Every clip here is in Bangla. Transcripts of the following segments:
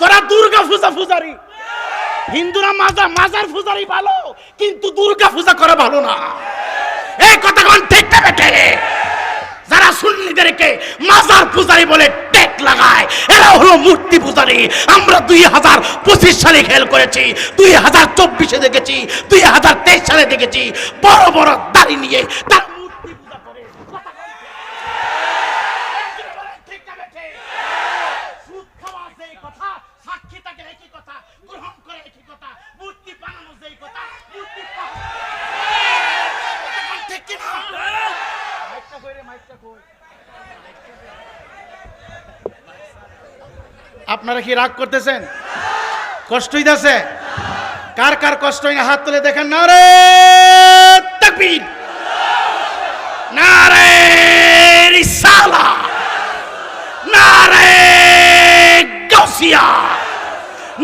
তোরা দুর্গা পূজা পূজারি। হিন্দুরা মাজা মাজার পূজারি ভালো, কিন্তু দুর্গা পূজা করা ভালো না। এই কথা কোন ঠিক না বেটে যারা সুন্নিদেরকে মাজার পূজারি বলে টেক লাগায়, এরা হলো মূর্তি পূজারি। আমরা দুই হাজার পঁচিশ সালে খেল করেছি, দুই হাজার চব্বিশে দেখেছি, দুই হাজার তেইশ সালে দেখেছি। বড় বড় দাড়ি নিয়ে তার মূর্তি পূজা করে কথা কোন ঠিক না বেটে? সুদ খাওয়া যেই কথা, সাক্ষী থাকে একই কথা, গ্রহণ করে একই কথা, মূর্তি বানানো যেই কথা, মূর্তি ঠিক কি মাইকটা কই রে, মাইকটা কই? আপনারা কি রাগ করতেছেন? কষ্ট হইতাছে? কার কার কষ্ট হয়? না হাত তুলে দেখেন। না রে তাকবীর। না রে রিসালা নারে গাউসিয়া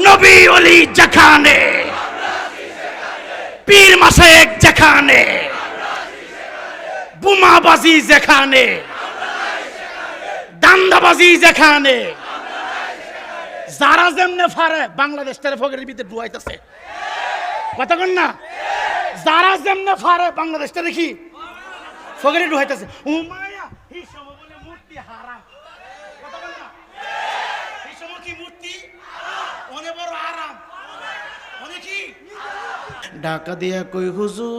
নবী অলি যেখানে, পীর মাসেক যেখানে, বোমাবাজি যেখানে, দান্দাবাজি যেখানে, যারা যেমনে ফারে, বাংলাদেশ ফগের ভিতরে ডুয়াইতেছে কথা কন না? যারা যেমনে ফারে, বাংলাদেশ তেরে কি? ফগেরে ডুয়াইতেছে উমায়া হিসাব বলে মূর্তি হারাম কথা বলে না? এই সময় কি মূর্তি অনেক বড় আরাম অনেক কি ডাকা দিয়া কই, হুজুর,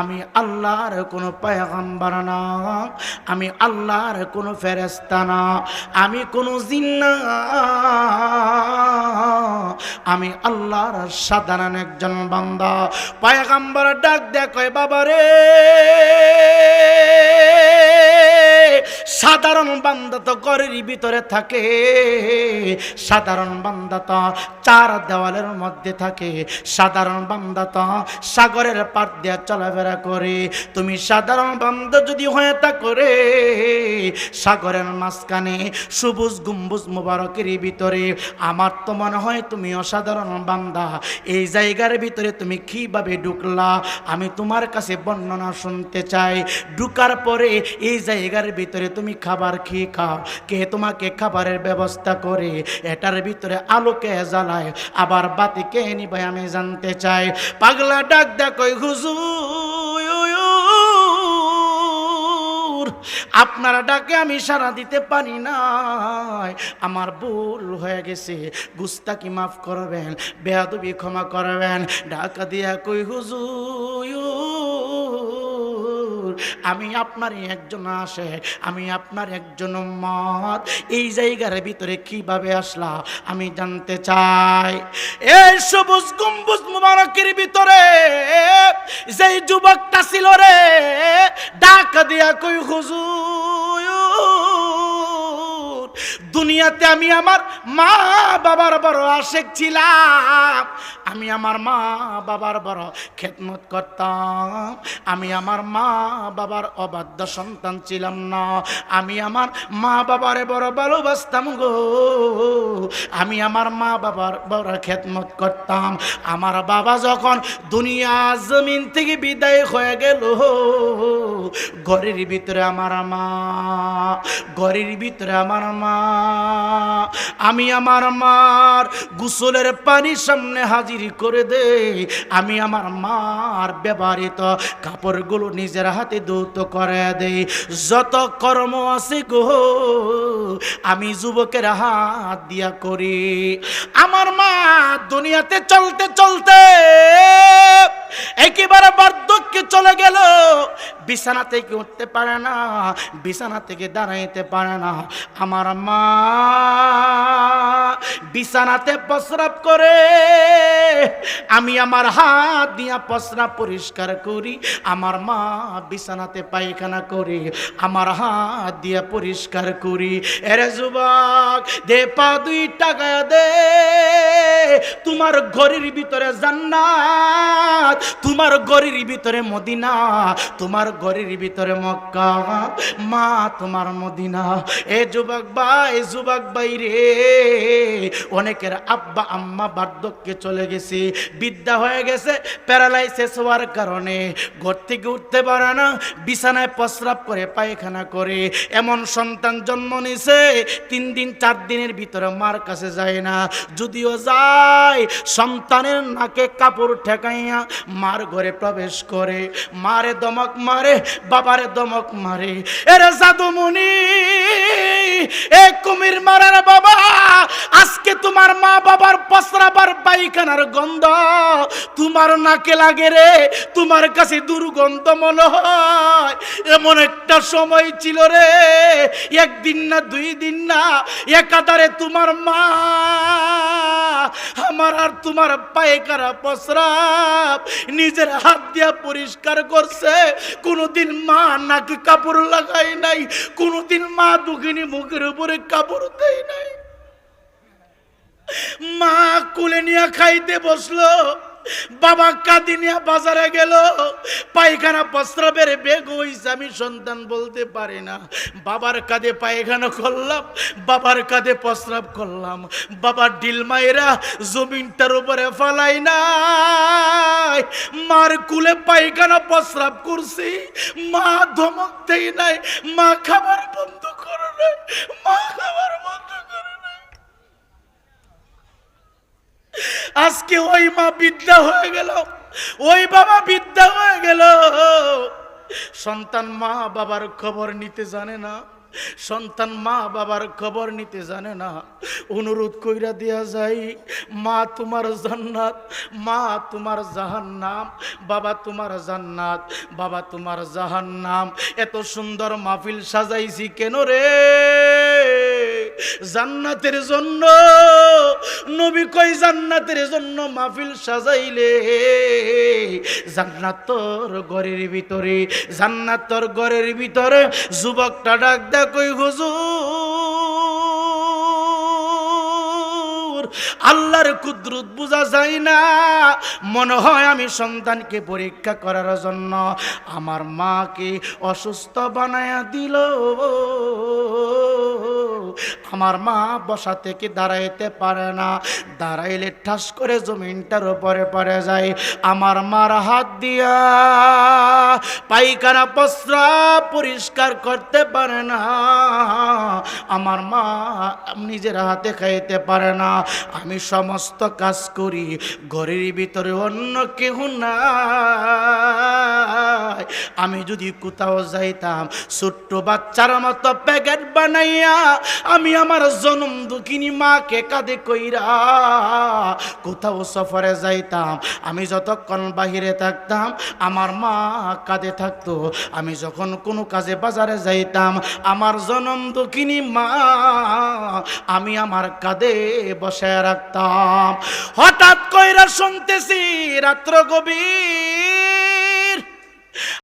আমি আল্লাহর কোনো পায়গাম্বার না, আমি আল্লাহর কোনো ফেরেস্তা না, আমি কোনো জিন্না, আমি আল্লাহর সাধারণ একজন বান্দা। পায়গাম্বার ডাক দেয়া কয়, বাবারে সাধারণ বান্দা তো ঘরের ভিতরে থাকে। সাধারণ বান্দা তো চার দেওয়ালের মধ্যে থাকে। সাধারণ বান্দা তো সাগরের পার দিয়ে চলাফেরা করে। তুমি সাধারণ বান্দা যদি হয়ে তা করে সাগরের মাঝখানে সবুজ গম্বুজ মুবারকের ভিতরে, আমার তো মনে হয় তুমি অসাধারণ বান্দা। এই জায়গার ভিতরে তুমি কীভাবে ঢুকলা? আমি তোমার কাছে বর্ণনা শুনতে চাই। ঢুকার পরে এই জায়গার ভিতরে তুমি খাবার খেয়ে খাও, কে তোমাকে খাবারের ব্যবস্থা করে, এটার ভিতরে আলো কে জ্বালায়? আবার বাতি কে নিবে আমি জানতে চাই। পাগলা ডাক দেখো, হুজুর আপনারা ডাকে আমি সারা দিতে পারি নাই। আমার ভুল হয়ে গেছে গুস্তাকি মাফ করবেন, বেয়াদবি ক্ষমা করবেন। ডাকা দিয়া কই, হুজুর আমি আপনার একজন আসে, আমি আপনার একজন মত এই জায়গার ভিতরে কীভাবে আসলা আমি জানতে চাই। এই সবুজ গম্বুজ মুবারকের ভিতরে যেই যুবকটা ছিল রে, ডাক দিয়া কই, হুজুর দুনিয়াতে আমি আমার মা বাবার বড় আশেক ছিলাম। আমি আমার মা বাবার বড় খেদমত করতাম। আমি আমার মা বাবার অবাধ্য সন্তান ছিলাম না। আমি আমার মা বাবার বড় ভালোবাসতাম গো। আমি আমার মা বাবার বড় খেদমত করতাম। আমার বাবা যখন দুনিয়া জমিন থেকে বিদায় হয়ে গেল, ঘরের ভিতরে আমার মা, ঘরের ভিতরে আমার মা আমি আমার মার গোসলের পানি সামনে হাজির করে দে আমি আমার মার ব্যবহৃত কাপড়গুলো নিজের হাতে দৌত করে দে যত কর্ম আছে গো, আমি যুবকের হাত দিয়া করি। আমার মা দুনিয়াতে চলতে চলতে একেবারে বার্ধক্যে চলে গেল। বিছানা থেকে উঠতে পারে না, বিছানা থেকে দাঁড়াইতে পারে না। আমার মা বিছানাতে প্রস্রাব করে। আমি আমার হাত দিয়া প্রস্রাব পরিষ্কার করি, আমার মা বিছানাতে পায়খানা করি, আমার হাত দিয়া পরিষ্কার করি। এরে যুবক, দে পা দুই টাকা দে, তোমার ঘরের ভিতরে জান্নাত, তোমার গরির ভিতরে মদিনা, তোমার গরির ভিতরে মক্কা। মা, তোমার মদিনা। এ যুবক ভাই যুবক ভাই রে, অনেকের আব্বা আম্মা বার্ধক্যে চলে গেছে বিদ্যা হয়ে গেছে, প্যারালাইসিস হওয়ার কারণে। ঘর থেকে উঠতে পারে না, বিছানায় প্রস্রাব করে, পায়খানা করে। এমন সন্তান জন্ম নিছে, তিন দিন, চার দিনের ভিতরে মার কাছে যায় না। যদিও যায়, সন্তানের নাকে কাপড় ঠেকাইয়া মার ঘরে প্রবেশ করে। মারে দমক মারে, বাবারে দমক মারে। এরে জাদুমণি, এ কুমির মারার বাবা, আজকে তোমার মা বাবার পসরাবার পায়খানার গন্ধ তোমার নাকে লাগে রে, তোমার কাছে দুর্গন্ধ মনে হয়। এমন একটা সময় ছিল রে, একদিন না দুই দিন না, একাধারে তোমার মা আমার আর তোমার পায়খানা পসরাব নিজের হাত দিয়া পরিষ্কার করছে। কোনোদিন মা নাকি কাপড় লাগাই নাই, কোনোদিন মা দুঃখিনী মুখের উপরে কাপড় দেয় নাই। মা কুলে নিয়ে খাইতে বসল, বাবা কাঁদি নিয়ে বাজারে গেল, পায়খানা প্রস্রাবের বেগ হইছে, আমি সন্তান বলতে পারি না। বাবার কাঁধে পায়খানা করলাম, বাবার কাঁধে প্রস্রাব করলাম। বাবার ডিল মায়েরা জমিনটার উপরে ফালাই নাই। মার কুলে পায়খানা প্রস্রাব করছি, মা ধমক দেই নাই, মা খাবার বন্ধ করে নাই মা খাবার বন্ধ করে নাই আজকে ওই মা বিদ্যা হয়ে গেল। ওই বাবা বিদ্যা হয়ে গেল। সন্তান মা বাবার খবর নিতে জানে না। সন্তান মা বাবার খবর নিতে জানে না। অনুরোধ কইরা দেয়া যাই, মা তোমার জান্নাত, মা তোমার জাহান্নাম, বাবা তোমার জান্নাত, বাবা তোমার জাহান্নাম। এত সুন্দর মাহফিল সাজাইছি কেন রে? জান্নাতের জন্য। নবী কই জান্নাতের জন্য মাহফিল সাজাইলে? জান্নাত তোর ঘরের ভিতরে, জান্নাত তোর ঘরের ভিতরে। যুবকটা ডাক দেয়, কই হুজুর, আল্লাহর কুদরত বোঝা যায় না। মনে হয় আমি সন্তানকে পরীক্ষা করার জন্য। আমার মাকে অসুস্থ বানায়া দিল। আমার মা বসা থেকে দাঁড়াইতে পারে না। দাঁড়াইলে ঠাস করে জমিনটার উপরে পড়ে যায়। আমার মার হাত দিয়া পায়খানা প্রস্রাব পরিষ্কার করতে পারে না। আমার মা নিজের হাতে খাইতে পারে না। আমি সমস্ত কাজ করি, ঘরের ভিতরে অন্য কেউ নাই। আমি যদি কোথাও যাইতাম, ছোট্ট বাচ্চার মতো প্যাকেট বানাইয়া আমি আমার জনম দুঃখিনী মাকে কাঁদে কইরা কোথাও সফরে যাইতাম, আমি যতক্ষণ বাহিরে থাকতাম, আমার মা কাঁদে থাকতো। আমি যখন কোনো কাজে বাজারে যাইতাম, আমার জনম দুঃখিনী মা আমি আমার কাঁদে বসে রাখতাম। হঠাৎ কইরা শুনতেছি, রাত্র গভীর।